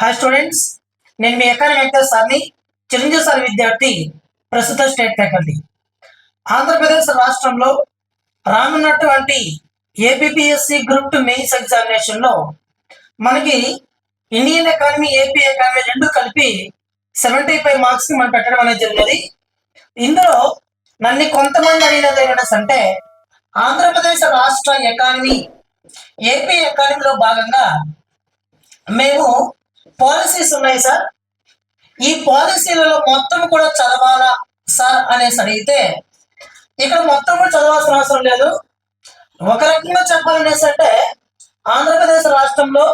Hi students నేను మీ ఎక్కడ వెంకటేష్ సార్ని చిరంజీవి సార్ విద్యార్థి ప్రస్తుత స్టేట్ ఫ్యాకల్టీ. ఆంధ్రప్రదేశ్ రాష్ట్రంలో రానున్నటువంటి ఏపీఎస్సి గ్రూప్ టూ మెయిన్స్ ఎగ్జామినేషన్లో మనకి ఇండియన్ అకాడమీ ఏపీ అకాడమీ రెండు కలిపి సెవెంటీ ఫైవ్ మార్క్స్కి మనం పెట్టడం అనేది జరిగినది. ఇందులో నన్ను కొంతమంది అడిగినది ఏంటంటే అంటే ఆంధ్రప్రదేశ్ రాష్ట్ర ఎకానమీ ఏపీ ఎకానమీలో భాగంగా మేము పాలసీస్ ఉన్నాయి సార్. ఈ పాలసీలలో మొత్తం కూడా చదవాలా సార్ అనేసి అడిగితే ఇక్కడ మొత్తం కూడా చదవాల్సిన అవసరం లేదు. ఒక రకంగా చెప్పాలనేసి అంటే ఆంధ్రప్రదేశ్ రాష్ట్రంలో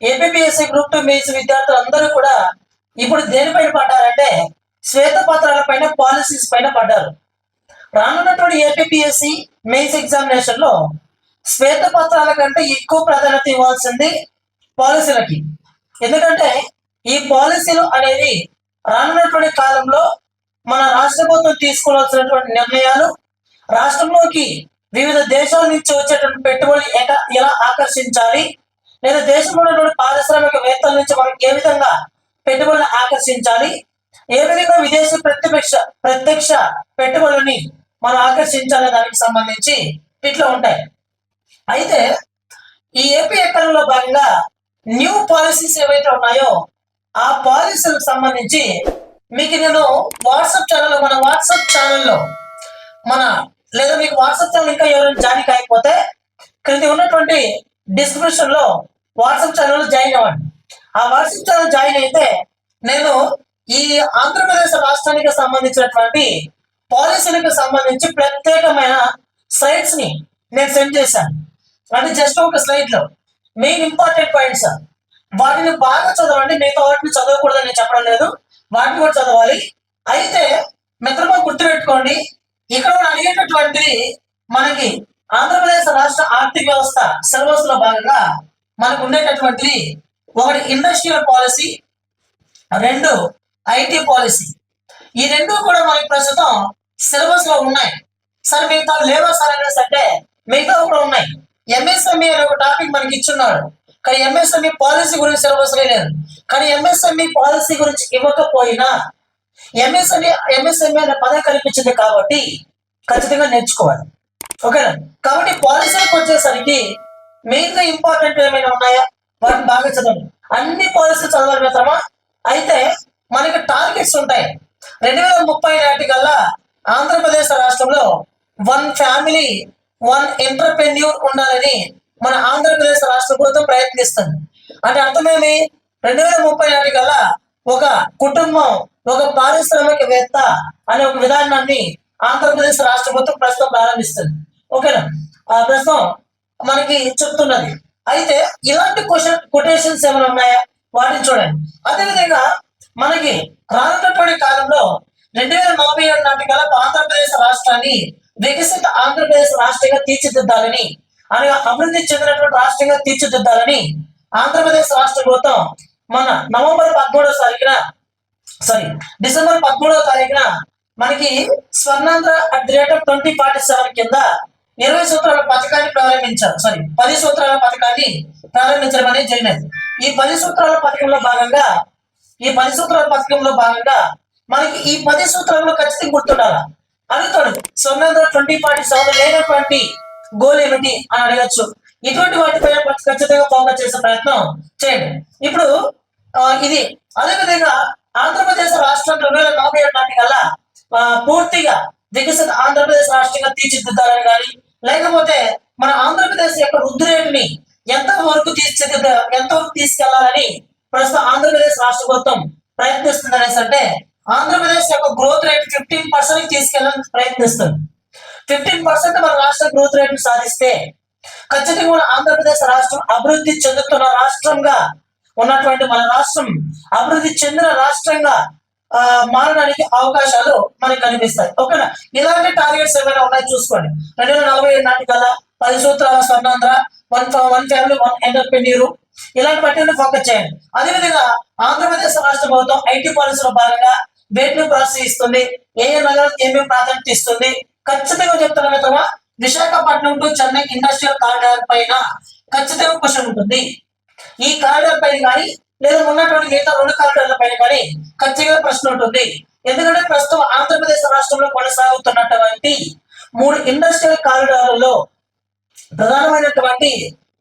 ఏపీఎస్సి గ్రూప్ టూ మీస్ విద్యార్థులు అందరూ కూడా ఇప్పుడు దేనిపైన పడ్డారంటే శ్వేతపత్రాల పైన పాలసీస్ పైన పడ్డారు. రానున్నటువంటి ఏపీఎస్సి మెయిన్స్ ఎగ్జామినేషన్లో శ్వేతపత్రాల కంటే ఎక్కువ ప్రాధాన్యత ఇవ్వాల్సింది పాలసీలకి. ఎందుకంటే ఈ పాలసీలు అనేది రానున్నటువంటి కాలంలో మన రాష్ట్ర ప్రభుత్వం తీసుకోవాల్సినటువంటి నిర్ణయాలు రాష్ట్రంలోకి వివిధ దేశాల నుంచి వచ్చేటువంటి పెట్టుబడులు ఎలా ఎలా ఆకర్షించాలి లేదా దేశంలో ఉన్నటువంటి పారిశ్రామికవేత్తల నుంచి మనం ఏ విధంగా పెట్టుబడులు ఆకర్షించాలి ఏ విధంగా విదేశీ ప్రత్యక్ష ప్రత్యక్ష పెట్టుబడులని మనం ఆకర్షించాలనే దానికి సంబంధించి ఇట్లా ఉంటాయి. అయితే ఈ ఏపీ ఎక్కడంలో భాగంగా న్యూ పాలసీస్ ఏవైతే ఉన్నాయో ఆ పాలసీలకు సంబంధించి మీకు నేను వాట్సాప్ ఛానల్లో మన వాట్సాప్ ఛానల్లో మన లేదా మీకు వాట్సాప్ ఛానల్ ఇంకా ఎవరైనా జాయిన్ కాకపోతే క్రింది ఉన్నటువంటి డిస్క్రిప్షన్లో వాట్సాప్ ఛానల్ జాయిన్ అవ్వండి. ఆ వాట్సాప్ ఛానల్ జాయిన్ అయితే నేను ఈ ఆంధ్రప్రదేశ్ రాష్ట్రానికి సంబంధించినటువంటి పాలసీలకు సంబంధించి ప్రత్యేకమైన స్లైడ్స్ని నేను సెండ్ చేశాను. అంటే జస్ట్ ఒక స్లైడ్లో మెయిన్ ఇంపార్టెంట్ పాయింట్స్ వాటిని బాగా చదవండి మిగతా వాటిని చదవకూడదని నేను చెప్పడం లేదు. వాటిని కూడా చదవాలి. అయితే మిత్రమా గుర్తుపెట్టుకోండి. ఇక్కడ కూడా అడిగేటటువంటిది మనకి ఆంధ్రప్రదేశ్ రాష్ట్ర ఆర్థిక వ్యవస్థ సిలబస్లో భాగంగా మనకు ఉండేటటువంటిది ఒకటి ఇండస్ట్రియల్ పాలసీ రెండు ఐటీ పాలసీ ఈ రెండు కూడా మనకి ప్రస్తుతం సిలబస్లో ఉన్నాయి. సార్ మిగతా లేవా సార్ అనేసి అంటే మిగతా కూడా ఉన్నాయి. ఎంఎస్ఎంఈ అనే ఒక టాపిక్ మనకి ఇచ్చున్నాడు కానీ ఎంఎస్ఎంఈ పాలసీ గురించి సిలబస్ లేదు. కానీ ఎంఎస్ఎంఈ పాలసీ గురించి ఇవ్వకపోయినా ఎంఎస్ఎంఈ ఎంఎస్ఎంఈ అనే పదం కనిపించింది కాబట్టి ఖచ్చితంగా నేర్చుకోవాలి. ఓకేనా? కాబట్టి పాలసీకి వచ్చేసరికి మెయిన్గా ఇంపార్టెంట్ ఏమైనా ఉన్నాయా? వాటిని బాగా చదవండి. అన్ని పాలసీలు చదవాలి మిత్రమా? అయితే మనకి టార్గెట్స్ ఉంటాయి. రెండు వేల ముప్పై నాటికల్లా ఆంధ్రప్రదేశ్ రాష్ట్రంలో వన్ ఫ్యామిలీ వన్ ఎంటర్ప్రెన్యూర్ ఉండాలని మన ఆంధ్రప్రదేశ్ రాష్ట్ర ప్రభుత్వం ప్రయత్నిస్తుంది. అంటే అర్థమేమి రెండు వేల ముప్పై నాటి గల ఒక కుటుంబం ఒక పారిశ్రామికవేత్త అనే ఒక విధానాన్ని ఆంధ్రప్రదేశ్ రాష్ట్ర ప్రభుత్వం ప్రస్తుతం ప్రారంభిస్తుంది. ఓకేనా? ఆ ప్రస్తుతం మనకి చెప్తున్నది. అయితే ఇలాంటి క్వశ్చన్ కొటేషన్స్ ఏమైనా ఉన్నాయా? వాటిని చూడండి. అదేవిధంగా మనకి రానున్నటువంటి కాలంలో రెండు వేల నలభై ఏడు నాటికల్లా ఆంధ్రప్రదేశ్ రాష్ట్రాన్ని వికసిత ఆంధ్రప్రదేశ్ రాష్ట్రంగా తీర్చిదిద్దాలని అనగా అభివృద్ధి చెందినటువంటి రాష్ట్రంగా తీర్చిదిద్దాలని ఆంధ్రప్రదేశ్ రాష్ట్ర ప్రభుత్వం మన నవంబర్ పదమూడవ తారీఖున సారీ డిసెంబర్ పదమూడవ తారీఖున మనకి Swarnandhra at the rate of twenty forty seven కింద ఇరవై సూత్రాల పథకాన్ని ప్రారంభించారు. సారీ పది సూత్రాల పథకాన్ని ప్రారంభించడం అనేది జరిగినది. ఈ పది సూత్రాల పథకంలో భాగంగా ఈ పది సూత్రాల పథకంలో భాగంగా మనకి ఈ పది సూత్రాలు ఖచ్చితంగా గుర్తుండాలా? అడుగుతాడు. స్వర్ణాంధ్ర ట్వంటీ ఫార్టీ సెవెన్ లేనటువంటి గోల్ ఏమిటి అని అడగచ్చు. ఇటువంటి వాటిపైన ఖచ్చితంగా ఫోకస్ చేసే ప్రయత్నం చేయండి. ఇప్పుడు ఆ, ఇది అదేవిధంగా ఆంధ్రప్రదేశ్ రాష్ట్రం రెండు వేల నలభై ఏడు నాటి కల్లా పూర్తిగా వికసిత ఆంధ్రప్రదేశ్ రాష్ట్రంగా తీర్చిదిద్దాలని కానీ లేకపోతే మన ఆంధ్రప్రదేశ్ యొక్క వృద్ధి రేటుని ఎంత వరకు తీర్చిదిద్ద ఎంత వరకు తీసుకెళ్ళాలని ప్రస్తుతం ఆంధ్రప్రదేశ్ రాష్ట్ర ప్రభుత్వం ప్రయత్నిస్తుంది అనేసి అంటే ఆంధ్రప్రదేశ్ యొక్క గ్రోత్ రేట్ ఫిఫ్టీన్ పర్సెంట్ తీసుకెళ్ళడానికి ప్రయత్నిస్తుంది. ఫిఫ్టీన్ పర్సెంట్ మన రాష్ట్ర గ్రోత్ రేట్ సాధిస్తే ఖచ్చితంగా ఆంధ్రప్రదేశ్ రాష్ట్రం అభివృద్ధి చెందుతున్న రాష్ట్రంగా ఉన్నటువంటి మన రాష్ట్రం అభివృద్ధి చెందిన రాష్ట్రంగా ఆ, మారడానికి అవకాశాలు మనకి కనిపిస్తాయి. ఓకేనా? ఇలాంటి టార్గెట్స్ ఏమైనా ఉన్నాయి చూసుకోండి. రెండు వేల నలభై ఏడు నాటికల్లా పది సూత్రాల Swarnandhra one one family one entrepreneur ఇలాంటి పట్టిన ఫోకస్ చేయండి. అదేవిధంగా ఆంధ్రప్రదేశ్ రాష్ట్ర ప్రభుత్వం ఐటీ పాలసీలో భాగంగా వేటిని ప్రోత్సహిస్తుంది ఏ ఏ నగరాలకు ఏమేమి ప్రాధాన్యత ఇస్తుంది ఖచ్చితంగా చెప్తున్నా మిత్రమా Visakhapatnam to Chennai industrial corridor పైన ఖచ్చితంగా క్వశ్చన్ ఉంటుంది. ఈ కారిడార్ పైన కానీ లేదా ఉన్నటువంటి మిగతా రెండు కారిడార్ల పైన కానీ ఖచ్చితంగా ప్రశ్న ఉంటుంది. ఎందుకంటే ప్రస్తుతం ఆంధ్రప్రదేశ్ రాష్ట్రంలో కొనసాగుతున్నటువంటి మూడు ఇండస్ట్రియల్ కారిడార్లలో ప్రధానమైనటువంటి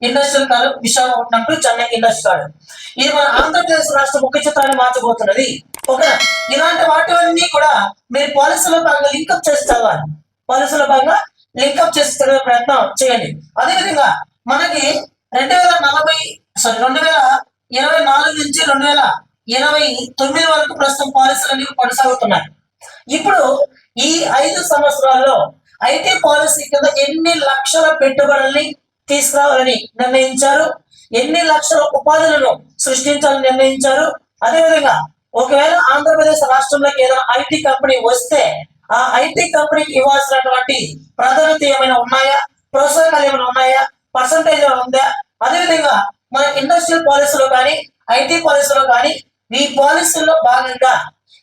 industrial car Visakhapatnam to Chennai industrial corridor ఇది మన ఆంధ్రప్రదేశ్ రాష్ట్ర ముఖ్య చిత్రాన్ని మార్చబోతున్నది. ఓకే ఇలాంటి వాటివన్నీ కూడా మీరు పాలసీలో భాగంగా లింకప్ చేసి చదవాలి. పాలసీలో భాగంగా లింకప్ చేసి చదివే ప్రయత్నం చేయండి. అదేవిధంగా మనకి రెండు వేల నలభై సారీ రెండు వేల ఇరవై నాలుగు నుంచి రెండు వేల ఇరవై తొమ్మిది వరకు ప్రస్తుతం పాలసీలు అనేవి కొనసాగుతున్నాయి. ఇప్పుడు ఈ ఐదు సంవత్సరాల్లో ఐటీ పాలసీ కింద ఎన్ని లక్షల పెట్టుబడుల్ని తీసుకురావాలని నిర్ణయించారు. ఎన్ని లక్షల ఉపాధులను సృష్టించాలని నిర్ణయించారు. అదేవిధంగా ఒకవేళ ఆంధ్రప్రదేశ్ రాష్ట్రంలోకి ఏదైనా ఐటీ కంపెనీ వస్తే ఆ ఐటీ కంపెనీకి ఇవ్వాల్సినటువంటి ప్రాధాన్యత ఏమైనా ఉన్నాయా? ప్రోత్సాహకాలు ఏమైనా ఉన్నాయా? పర్సంటేజ్ ఉందా? అదేవిధంగా మన ఇండస్ట్రియల్ పాలసీలో కానీ ఐటీ పాలసీలో కానీ ఈ పాలసీలో భాగంగా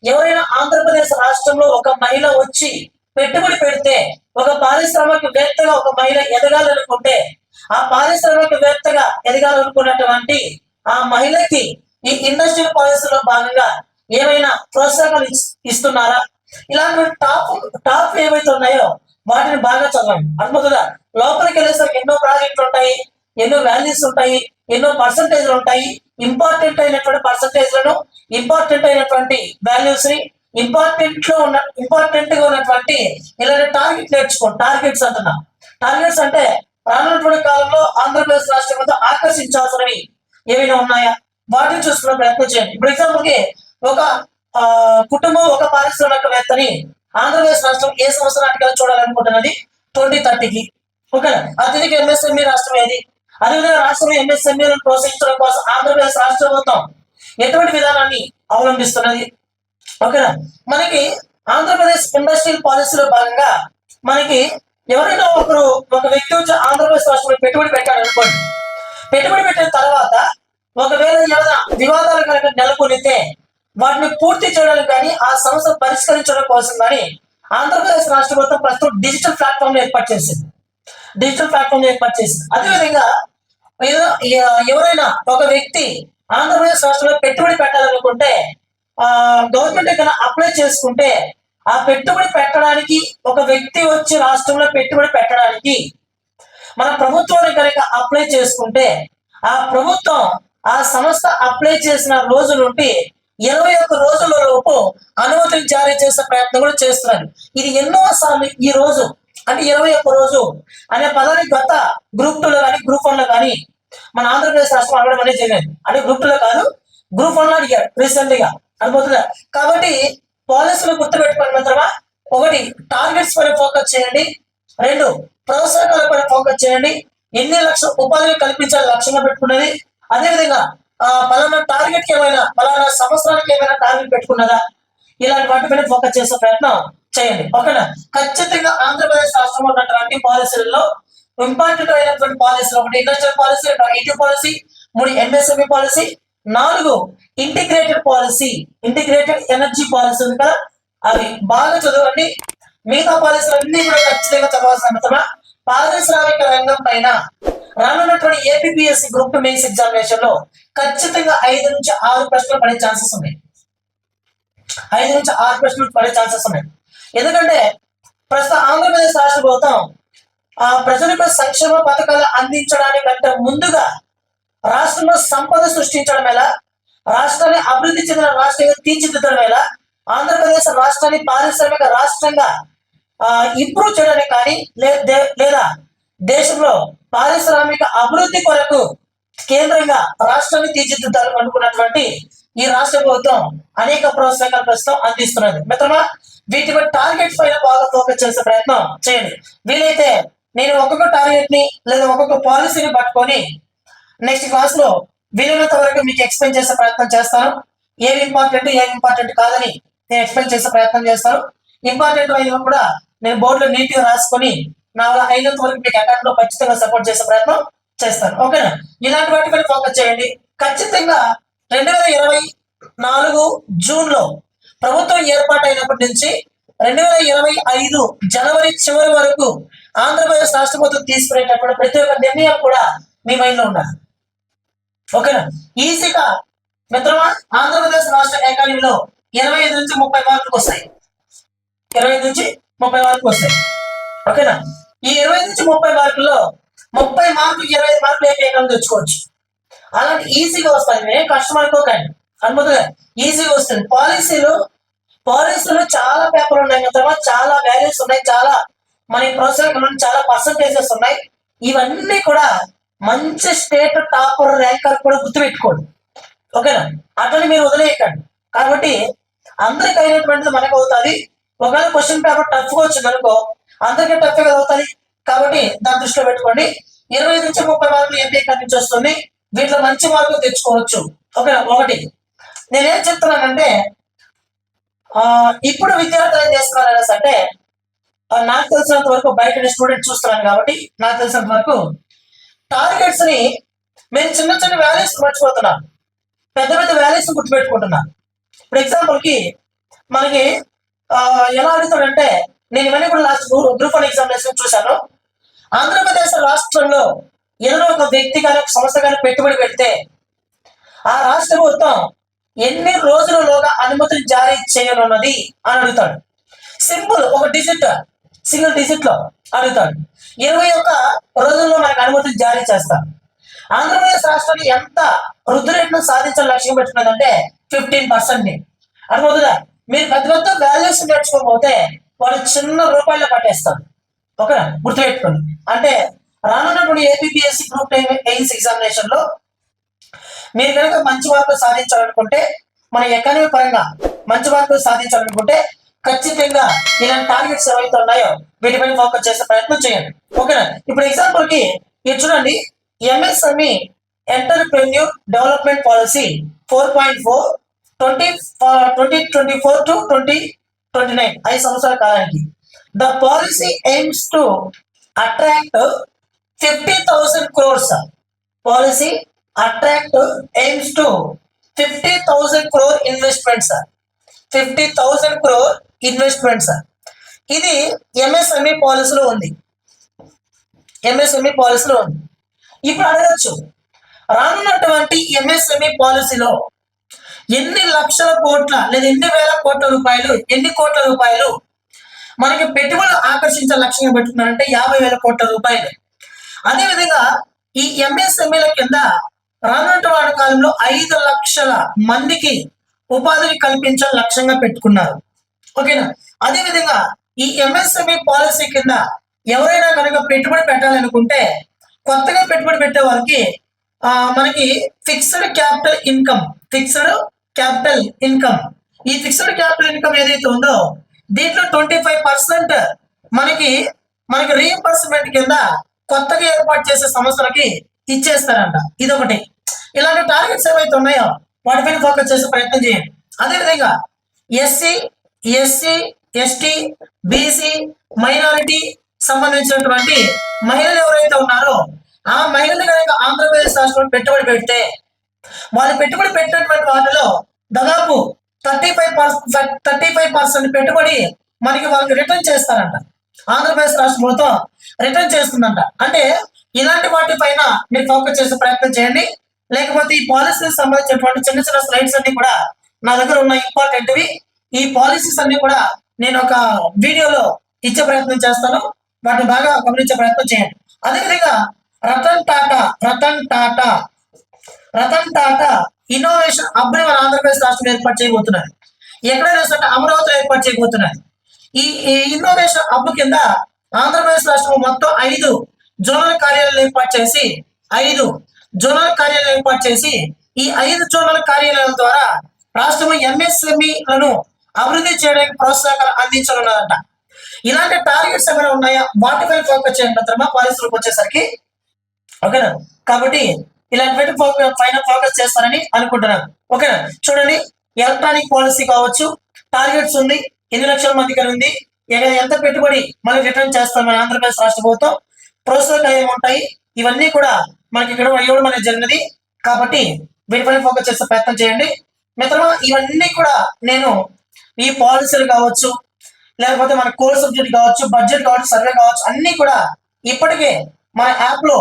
ఎవరైనా ఆంధ్రప్రదేశ్ రాష్ట్రంలో ఒక మహిళ వచ్చి పెట్టుబడి పెడితే ఒక పారిశ్రామికవేత్తగా ఒక మహిళ ఎదగాలనుకుంటే ఆ పారిశ్రామికవేత్తగా ఎదగాలనుకున్నటువంటి ఆ మహిళకి ఈ ఇండస్ట్రియల్ పాలసీలో భాగంగా ఏమైనా ప్రోత్సాహకాలు ఇస్తున్నారా? ఇలాంటి టాప్ టాప్ ఏవైతే ఉన్నాయో వాటిని బాగా చదవండి. అర్థమవుతుందా లోపలికి వెళ్ళేసరికి ఎన్నో ప్రాజెక్టులు ఉంటాయి ఎన్నో వాల్యూస్ ఉంటాయి ఎన్నో పర్సంటేజ్లు ఉంటాయి. ఇంపార్టెంట్ అయినటువంటి పర్సంటేజ్లను ఇంపార్టెంట్ అయినటువంటి వాల్యూస్ని ఇంపార్టెంట్లో ఉన్న ఇంపార్టెంట్గా ఉన్నటువంటి ఇలాంటి టార్గెట్ నేర్చుకోండి. టార్గెట్స్ అంటున్నా. టార్గెట్స్ అంటే రానున్నటువంటి కాలంలో ఆంధ్రప్రదేశ్ రాష్ట్రం వద్ద ఆకర్షించాల్సినవి ఏమైనా ఉన్నాయా? వాటిని చూసుకునే ప్రయత్నం చేయండి. ఇప్పుడు ఎగ్జాంపుల్కి ఒక ఆ, కుటుంబం ఒక పారిశ్రామికవేత్తని ఆంధ్రప్రదేశ్ రాష్ట్రం ఏ సంవత్సరం చూడాలనుకుంటున్నది? ట్వంటీ థర్టీకి ఓకేనా? అత్యధిక ఎంఎస్ఎంఈ రాష్ట్రం ఏది? అదేవిధంగా రాష్ట్రంలో ఎంఎస్ఎంఈలను ప్రోత్సహించడం కోసం ఆంధ్రప్రదేశ్ రాష్ట్ర ప్రభుత్వం ఎటువంటి విధానాన్ని అవలంబిస్తున్నది? ఓకేనా? మనకి ఆంధ్రప్రదేశ్ ఇండస్ట్రియల్ పాలసీలో భాగంగా మనకి ఎవరైనా ఒకరు ఒక వ్యక్తి వచ్చి ఆంధ్రప్రదేశ్ రాష్ట్రంలో పెట్టుబడి పెట్టాలనుకోండి పెట్టుబడి పెట్టిన తర్వాత ఒకవేళ ఏమైనా వివాదాలు కనుక నెలకొనితే వాటిని పూర్తి చేయడానికి కానీ ఆ సమస్య పరిష్కరించడం కోసం కానీ ఆంధ్రప్రదేశ్ రాష్ట్ర ప్రభుత్వం ప్రస్తుతం డిజిటల్ ప్లాట్ఫామ్ ఏర్పాటు చేసింది. డిజిటల్ ప్లాట్ఫామ్ ఏర్పాటు చేసింది. అదేవిధంగా ఎవరైనా ఒక వ్యక్తి ఆంధ్రప్రదేశ్ రాష్ట్రంలో పెట్టుబడి పెట్టాలనుకుంటే ఆ గవర్నమెంట్ ఏదైనా అప్లై చేసుకుంటే ఆ పెట్టుబడి పెట్టడానికి ఒక వ్యక్తి వచ్చి రాష్ట్రంలో పెట్టుబడి పెట్టడానికి మన ప్రభుత్వాన్ని కనుక అప్లై చేసుకుంటే ఆ ప్రభుత్వం ఆ సంస్థ అప్లై చేసిన రోజు నుండి ఇరవై ఒక్క రోజుల లోపు అనుమతిని జారీ చేసే ప్రయత్నం కూడా చేస్తున్నారు. ఇది ఎన్నో సార్లు ఈ రోజు అంటే ఇరవై ఒక్క రోజు అనే పదాన్ని గత గ్రూప్ టూలో కానీ గ్రూప్ వన్లో కానీ మన ఆంధ్రప్రదేశ్ రాష్ట్రం అడగడం అనేది జరిగింది. అంటే గ్రూప్ టూలో కాదు గ్రూప్ వన్లో అడిగారు రీసెంట్గా. అనుకుంటున్నా కాబట్టి పాలసీలు గుర్తుపెట్టుకోండి మిత్రమా ఒకటి టార్గెట్స్ పైన ఫోకస్ చేయండి. రెండు ప్రోత్సాహకాల పైన ఫోకస్ చేయండి. ఎన్ని లక్షల ఉపాధులు కల్పించాలి లక్ష్యంగా పెట్టుకున్నది. అదేవిధంగా ఆ పలానా టార్గెట్కి ఏమైనా పలానా సంవత్సరానికి ఏమైనా టార్గెట్ పెట్టుకున్నదా? ఇలాంటి వాటిపైన ఫోకస్ చేసే ప్రయత్నం చేయండి. ఓకేనా? ఖచ్చితంగా ఆంధ్రప్రదేశ్ రాష్ట్రంలో ఉన్నటువంటి పాలసీలలో ఇంపార్టెంట్ అయినటువంటి పాలసీలు ఒకటి ఇండస్ట్రియల్ పాలసీ ఇటు పాలసీ మూడు ఎంఎస్ఎంఈ పాలసీ నాలుగు integrated policy integrated energy policy ఉంది కదా? అవి బాగా చదవండి. మిగతా పాలసీలు అన్ని కూడా ఖచ్చితంగా చదవాల్సిన మిత్రమా పారిశ్రామిక రంగం పైన రానున్నటువంటి ఏపీఎస్సి గ్రూప్ టూ మెయిన్స్ ఎగ్జామినేషన్లో ఖచ్చితంగా ఐదు నుంచి ఆరు ప్రశ్నలు పడే ఛాన్సెస్ ఉన్నాయి. ఐదు నుంచి ఆరు ప్రశ్నలు పడే ఛాన్సెస్ ఉన్నాయి. ఎందుకంటే ప్రస్తుతం ఆంధ్రప్రదేశ్ రాష్ట్ర ప్రభుత్వం ఆ ప్రజలకు సంక్షేమ పథకాలు అందించడానికంటే ముందుగా రాష్ట్రంలో సంపద సృష్టించడం ఎలా? రాష్ట్రాన్ని అభివృద్ధి చెందిన రాష్ట్రంగా తీర్చిదిద్దడం ఎలా? ఆంధ్రప్రదేశ్ రాష్ట్రాన్ని పారిశ్రామిక రాష్ట్రంగా ఇంప్రూవ్ చేయడానికి కానీ దే- లేదా దేశంలో పారిశ్రామిక అభివృద్ధి కొరకు కేంద్రంగా రాష్ట్రాన్ని తీర్చిదిద్దాలి అనుకున్నటువంటి ఈ రాష్ట్ర ప్రభుత్వం అనేక ప్రోత్సాహకాలు ప్రస్తుతం అందిస్తున్నది. మిత్రమా వీటి టార్గెట్ పైన బాగా ఫోకస్ చేసే ప్రయత్నం చేయండి. వీలైతే నేను ఒక్కొక్క టార్గెట్ని లేదా ఒక్కొక్క పాలసీని పట్టుకొని నెక్స్ట్ క్లాస్లో వీలైనంత వరకు మీకు ఎక్స్ప్లెయిన్ చేసే ప్రయత్నం చేస్తాను. ఏవి ఇంపార్టెంట్ ఏవి ఇంపార్టెంట్ కాదని నేను ఎక్స్ప్లెయిన్ చేసే ప్రయత్నం చేస్తాను. ఇంపార్టెంట్ అయినా కూడా నేను బోర్డులో నీట్గా రాసుకొని నా వల్ల అయినంత వరకు మీకు అటాక్లో ఖచ్చితంగా సపోర్ట్ చేసే ప్రయత్నం చేస్తాను. ఓకేనా ఇలాంటి వాటిపై ఫోకస్ చేయండి. ఖచ్చితంగా రెండు వేల ఇరవై నాలుగు జూన్లో ప్రభుత్వం ఏర్పాటైనప్పటి నుంచి రెండు వేల ఇరవై ఐదు జనవరి చివరి వరకు ఆంధ్రప్రదేశ్ రాష్ట్ర ప్రభుత్వం తీసుకునేటటువంటి ప్రతి ఒక్క నిర్ణయం కూడా మీ మైండ్లో ఉండాలి. ఓకేనా? ఈజీగా మిత్రమా ఆంధ్రప్రదేశ్ రాష్ట్ర ఎకానమీలో ఇరవై ఐదు నుంచి ముప్పై మార్కులకు వస్తాయి. ఇరవై ఐదు నుంచి ముప్పై మార్కులు వస్తాయి. ఓకేనా? ఈ ఇరవై ఐదు నుంచి ముప్పై మార్కుల్లో ముప్పై మార్కులు ఇరవై ఐదు మార్కులు ఏపీ ఎకానమీ తెచ్చుకోవచ్చు. అలాంటి ఈజీగా వస్తాయి. ఏం కష్టం అనుకోకండి. అనుకుంటుంది ఈజీగా వస్తుంది. పాలసీలు పాలసీలు చాలా పేపర్లు ఉన్నాయి మిత్రమా. చాలా వాల్యూస్ ఉన్నాయి. చాలా మనకి ప్రోత్సాహం చాలా పర్సంటేజెస్ ఉన్నాయి. ఇవన్నీ కూడా మంచి స్టేట్ టాపర్ ర్యాంకర్ కూడా గుర్తుపెట్టుకోండి. ఓకేనా? అట్లని మీరు వదిలేయకండి. కాబట్టి అందరికి అయినటువంటిది మనకు అవుతుంది ఒకవేళ క్వశ్చన్ పేపర్ టఫ్గా వచ్చింది అనుకో అందరికీ టఫ్ కదా అవుతుంది. కాబట్టి దాని దృష్టిలో పెట్టుకోండి. ఇరవై నుంచి ముప్పై మార్కులు ఎంపీ నుంచి వస్తుంది. వీటిలో మంచి మార్కులు తెచ్చుకోవచ్చు. ఓకేనా? ఒకటి. నేనేం చెప్తున్నానంటే ఆ, ఇప్పుడు విద్యార్థులు ఏం చేస్తున్నారు అనేసి అంటే నాకు తెలిసినంత వరకు బయట స్టూడెంట్ చూస్తున్నాను కాబట్టి నాకు తెలిసినంత వరకు టార్గెట్స్ని మేము చిన్న చిన్న వాల్యూస్ మర్చిపోతున్నాం పెద్ద పెద్ద వాల్యూస్ గుర్తుపెట్టుకుంటున్నాం ఇప్పుడు ఎగ్జాంపుల్కి మనకి ఎలా అడుగుతాడంటే నేను ఇవన్నీ కూడా లాస్ట్ గ్రూప్ వన్ ఎగ్జామినేషన్ చూశాను. ఆంధ్రప్రదేశ్ రాష్ట్రంలో ఏదైనా ఒక వ్యక్తి కానీ ఒక సంస్థ కానీ పెట్టుబడి పెడితే ఆ రాష్ట్ర ప్రభుత్వం ఎన్ని రోజులలోగా అనుమతులు జారీ చేయనున్నది అని అడుగుతాడు. సింపుల్ ఒక డిజిట్ సింగిల్ డిజిట్లో. అడుగుతాడు. ఇరవై ఒక్క రోజుల్లో మనకు అనుమతులు జారీ చేస్తారు ఆంధ్రప్రదేశ్ రాష్ట్రాన్ని ఎంత వృద్ధి రేట్ను సాధించాలని లక్ష్యం పెట్టుకున్నదంటే ఫిఫ్టీన్ పర్సెంట్ని అర్థమవుతుందా? మీరు పెద్ద పెద్ద వాల్యుయేషన్ నేర్చుకోకపోతే వాళ్ళు చిన్న రూపాయలు పట్టేస్తారు. ఓకే గుర్తుపెట్టుకోండి. అంటే రానున్నటువంటి ఏపీఎస్సి గ్రూప్ ఎయిమ్స్ ఎగ్జామినేషన్లో మీరు కనుక మంచి మార్కులు సాధించాలనుకుంటే మన ఎకానమీ పరంగా మంచి మార్కులు సాధించాలనుకుంటే ఖచ్చితంగా ఇలాంటి టార్గెట్స్ ఏవైతే ఉన్నాయో వీటిపైన ఫోకస్ చేసే ప్రయత్నం చేయండి. ఓకేనా ఇప్పుడు ఎగ్జాంపుల్కి ఇది చూడండి. MSME entrepreneur development policy four point four twenty twenty twenty four to twenty twenty nine ఐదు సంవత్సరాల కాలానికి. The policy aims to attract fifty thousand crores policy attract aims to fifty thousand crore investments fifty thousand crore investments ఇది MSME పాలసీలో ఉంది. MSME పాలసీలో ఉంది. ఇప్పుడు అడగచ్చు. రానున్నటువంటి ఎంఎస్ఎంఈ పాలసీలో ఎన్ని లక్షల కోట్ల లేదా ఎన్ని వేల కోట్ల రూపాయలు ఎన్ని కోట్ల రూపాయలు మనకి పెట్టుబడులు ఆకర్షించే లక్ష్యంగా పెట్టుకున్నారంటే యాభై వేల కోట్ల రూపాయలు. అదేవిధంగా ఈ ఎంఎస్ఎంఈల కింద రానున్నటువంటి కాలంలో ఐదు లక్షల మందికి ఉపాధిని కల్పించే లక్ష్యంగా పెట్టుకున్నారు. ఓకేనా? అదేవిధంగా ఈ ఎంఎస్ఎంఈ పాలసీ కింద ఎవరైనా కనుక పెట్టుబడి పెట్టాలనుకుంటే కొత్తగా పెట్టుబడి పెట్టే వారికి ఆ, మనకి fixed capital income fixed capital income ఈ ఫిక్స్డ్ క్యాపిటల్ ఇన్కమ్ ఏదైతే ఉందో దీంట్లో ట్వంటీ ఫైవ్ పర్సెంట్ మనకి మనకి రీఎంబర్స్మెంట్ కింద కొత్తగా ఏర్పాటు చేసే సంస్థలకి ఇచ్చేస్తారంట. ఇదొకటి. ఇలాంటి టార్గెట్స్ ఏవైతే ఉన్నాయో వాటిపైన ఫోకస్ చేసే ప్రయత్నం చేయండి. అదేవిధంగా SC SC ST BC minority సంబంధించినటువంటి మహిళలు ఎవరైతే ఉన్నారో ఆ మహిళలు కనుక ఆంధ్రప్రదేశ్ రాష్ట్రంలో పెట్టుబడి పెడితే వాళ్ళు పెట్టుబడి పెట్టినటువంటి వాటిలో దాదాపు thirty five percent thirty five percent పెట్టుబడి మనకి వాళ్ళకి రిటర్న్ చేస్తారంట. ఆంధ్రప్రదేశ్ రాష్ట్ర ప్రభుత్వం రిటర్న్ చేస్తుందంట. అంటే ఇలాంటి వాటి పైన మీరు ఫోకస్ చేసే ప్రయత్నం చేయండి. లేకపోతే ఈ పాలసీకి సంబంధించినటువంటి చిన్న చిన్న స్లైడ్స్ అన్ని కూడా నా దగ్గర ఉన్న ఇంపార్టెంట్వి ఈ పాలసీస్ అన్ని కూడా నేను ఒక వీడియోలో ఇచ్చే ప్రయత్నం చేస్తాను. వాటిని బాగా గమనించే ప్రయత్నం చేయండి. అదేవిధంగా రతన్ టాటా రతన్ టాటా రతన్ టాటా ఇన్నోవేషన్ హబ్ మన ఆంధ్రప్రదేశ్ రాష్ట్రం ఏర్పాటు చేయబోతున్నారు ఎక్కడైనా సరే అమరావతిలో ఏర్పాటు చేయబోతున్నారు ఈ ఈ ఇన్నోవేషన్ హబ్ కింద ఆంధ్రప్రదేశ్ రాష్ట్రం మొత్తం ఐదు జోనల్ కార్యాలయాలు ఏర్పాటు చేసి ఐదు జోనల్ కార్యాలయాలు ఏర్పాటు చేసి ఈ ఐదు జోనల్ కార్యాలయాల ద్వారా రాష్ట్రం ఎంఎస్ఎంఈలను అభివృద్ధి చేయడానికి ప్రోత్సాహకాలు అందించాలన్నదంట. ఇలాంటి టార్గెట్స్ ఏమైనా ఉన్నాయా? వాటిపై ఫోకస్ చేయండి మిత్రమా? పాలసీలకు వచ్చేసరికి? ఓకేనా కాబట్టి ఇలాంటి ఫోకస్ పైన ఫోకస్ చేస్తారని అనుకుంటున్నాను. ఓకేనా చూడండి ఎలక్ట్రానిక్ పాలసీ కావచ్చు టార్గెట్స్ ఉంది ఎన్ని లక్షల మందికి ఉంది ఎంత పెట్టుబడి మనం రిటర్న్ చేస్తాం మన ఆంధ్రప్రదేశ్ రాష్ట్ర ప్రభుత్వం ప్రోత్సాహకాలు ఏముంటాయి ఇవన్నీ కూడా మనకి ఇక్కడ ఇవ్వడం అనేది జరిగినది. కాబట్టి వీటిపైన ఫోకస్ చేసే ప్రయత్నం చేయండి. మిత్రమా ఇవన్నీ కూడా నేను ఈ పాలసీలు కావచ్చు లేకపోతే మన కోర్ సబ్జెక్ట్ కావచ్చు బడ్జెట్ కావచ్చు సర్వే కావచ్చు అన్ని కూడా ఇప్పటికే మన యాప్లో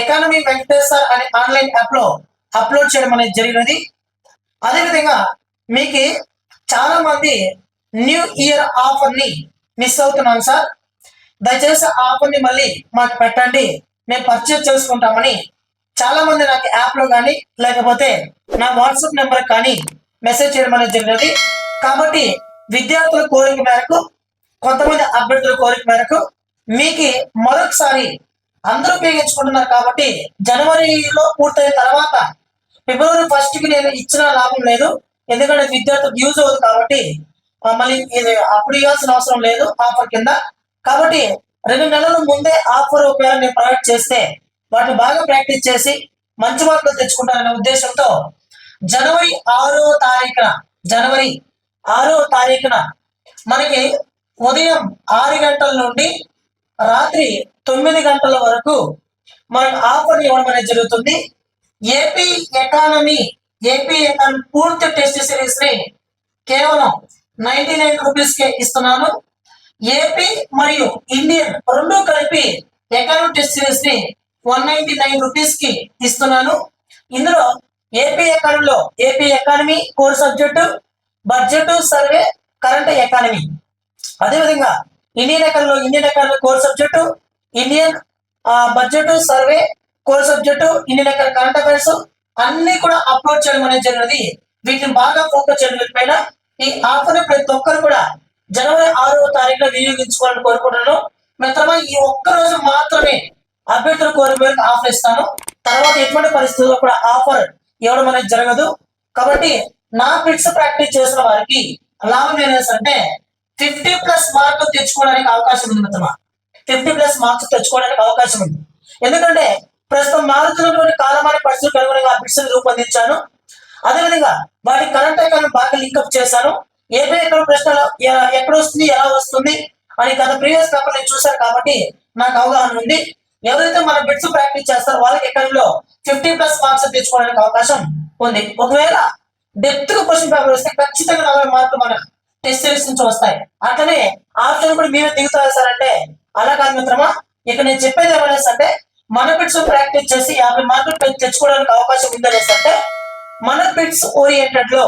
ఎకానమీ వెంకటేశ్వర్ అనే ఆన్లైన్ యాప్లో అప్లోడ్ చేయడం అనేది జరిగినది. అదేవిధంగా మీకు చాలా మంది న్యూ ఇయర్ ఆఫర్ని మిస్ అవుతున్నాం సార్. దయచేసి ఆఫర్ని మళ్ళీ మాకు పెట్టండి. మేము పర్చేజ్ చేసుకుంటామని చాలా మంది నాకు యాప్లో కానీ లేకపోతే నా వాట్సాప్ నెంబర్ కానీ మెసేజ్ చేయడం అనేది జరిగినది. కాబట్టి విద్యార్థుల కోరిక మేరకు కొంతమంది అభ్యర్థుల కోరిక మేరకు మీకు మరొకసారి అందరూ ఉపయోగించుకుంటున్నారు కాబట్టి జనవరిలో పూర్తయిన తర్వాత ఫిబ్రవరి ఫస్ట్కి నేను ఇచ్చిన లాభం లేదు. ఎందుకంటే విద్యార్థులకు యూజ్ అవుతుంది కాబట్టి మళ్ళీ ఇది అప్పుడు ఇవ్వాల్సిన అవసరం లేదు ఆఫర్ కింద. కాబట్టి రెండు నెలల ముందే ఆఫర్ ఉపయోగం నేను ప్రొవైడ్ చేస్తే వాటిని బాగా ప్రాక్టీస్ చేసి మంచి మార్కులు తెచ్చుకుంటారనే ఉద్దేశంతో జనవరి ఆరో తారీఖున జనవరి ఆరో తారీఖున మనకి ఉదయం ఆరు గంటల నుండి రాత్రి తొమ్మిది గంటల వరకు మనకు ఆఫర్ ఇవ్వడం అనేది జరుగుతుంది. ఏపీ ఎకానమీ ఏపీ ఎకానమీ పూర్తి టెస్ట్ సిరీస్ని కేవలం నైన్టీ నైన్ రూపీస్ కే ఇస్తున్నాను ఏపీ మరియు ఇండియన్ రెండు కలిపి ఎకానమీ టెస్ట్ సిరీస్ని వన్ నైన్టీ నైన్ రూపీస్కి ఇస్తున్నాను. ఇందులో ఏపీ ఎకానమీలో AP economy core subject budget survey current economy. అదేవిధంగా ఇండియన్ ఎకానమీలో Indian economy core subject Indian budget survey core subject Indian economy current affairs అన్ని కూడా అప్లోడ్ చేయడం అనేది జరిగినది. వీటిని బాగా ఫోకస్ చేయడం పైన ఈ ఆఫర్ ప్రతి ఒక్కరు కూడా జనవరి ఆరవ తారీఖున వినియోగించుకోవాలని కోరుకుంటున్నాను. మిత్రమా ఈ ఒక్క రోజు మాత్రమే అభ్యర్థుల కోరిక మేరకు ఆఫర్ ఇస్తాను. తర్వాత ఎటువంటి పరిస్థితుల్లో కూడా ఆఫర్ ఇవ్వడం అనేది జరగదు. కాబట్టి నా పిట్స్ ప్రాక్టీస్ చేసిన వారికి లాభం ఏంటంటే ఫిఫ్టీ ప్లస్ మార్క్ తెచ్చుకోవడానికి అవకాశం ఉంది మిత్రమా? ఫిఫ్టీ ప్లస్ మార్క్స్ తెచ్చుకోవడానికి అవకాశం ఉంది. ఎందుకంటే ప్రస్తుతం మారుతున్నటువంటి కాలమాన పరిస్థితులకు అనుగుణంగా ఆ బిట్స్ రూపొందించాను. అదేవిధంగా వాటి కరెంట్ అకౌంట్ బాగా లింకప్ చేశాను. ఏపీ ఎక్కడ ప్రశ్నలు ఎక్కడ వస్తుంది ఎలా వస్తుంది అని గత ప్రీవియస్ పేపర్ నేను చూశాను కాబట్టి నాకు అవగాహన ఉంది. ఎవరైతే మన బిట్స్ ప్రాక్టీస్ చేస్తారో వాళ్ళకి ఎక్కడిలో ఫిఫ్టీ ప్లస్ మార్క్స్ తెచ్చుకోవడానికి అవకాశం ఉంది. ఒకవేళ డెప్త్ క్వశ్చన్ పేపర్ వస్తే ఖచ్చితంగా నలభై మార్కులు మన టెస్ట్ సిరీస్ నుంచి వస్తాయి. అట్లనే ఆప్షన్ కూడా మీరే సార్ అంటే? అలా కాదు మిత్రమా? ఇక నేను చెప్పేది ఏమనేసి అంటే మన బిట్స్ ప్రాక్టీస్ చేసి యాభై మార్కులు తెచ్చుకోవడానికి అవకాశం ఉందనేసి అంటే మన బిట్స్ ఓరియంటెడ్లో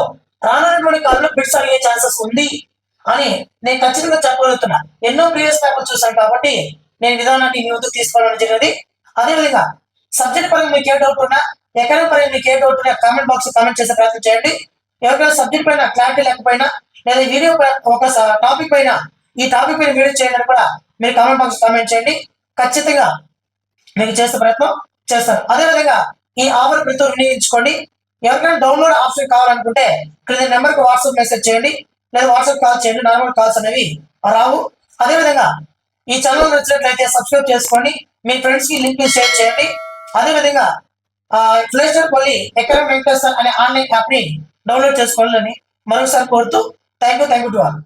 రానున్నటువంటి కాలంలో బిట్స్ అడిగే ఛాన్సెస్ ఉంది అని నేను ఖచ్చితంగా చెప్పగలుగుతున్నా. ఎన్నో ప్రీవియస్ పేపర్ చూసాను కాబట్టి నేను విధానాన్ని మీ వద్దకు తీసుకోవడం జరిగింది. అదేవిధంగా సబ్జెక్ట్ పరంగా మీకు ఏ డౌట్ ఉన్నా ఎక్కడ పరంగా మీకు ఏ డౌట్ ఉన్నా కామెంట్ బాక్స్ కామెంట్ చేసే ప్రయత్నం చేయండి. ఎవరికైనా సబ్జెక్ట్ పైన క్లారిటీ లేకపోయినా లేదా వీడియో ఒక టాపిక్ పైన ఈ టాపిక్ పైన వీడియో చేయండి కూడా మీరు కామెంట్ బాక్స్ కామెంట్ చేయండి. ఖచ్చితంగా మీకు చేసే ప్రయత్నం చేస్తారు అదేవిధంగా ఈ ఆఫర్ ప్రతి వినియోగించుకోండి. ఎవరికైనా డౌన్లోడ్ ఆప్షన్ కావాలనుకుంటే క్రింద నెంబర్ వాట్సాప్ మెసేజ్ చేయండి. లేదా వాట్సాప్ కాల్ చేయండి. నార్మల్ కాల్స్ అనేవి రావు. అదేవిధంగా ఈ ఛానల్ నచ్చినట్లయితే సబ్స్క్రైబ్ చేసుకోండి. మీ ఫ్రెండ్స్కి లింక్ షేర్ చేయండి. అదేవిధంగా ప్లే పల్లి వెళ్ళి ఎకరం వెంకటేశ్వర్ అనే ఆన్లైన్ యాప్ని డౌన్లోడ్ చేసుకోవాలని మరొకసారి కోరుతూ thank you thank you to all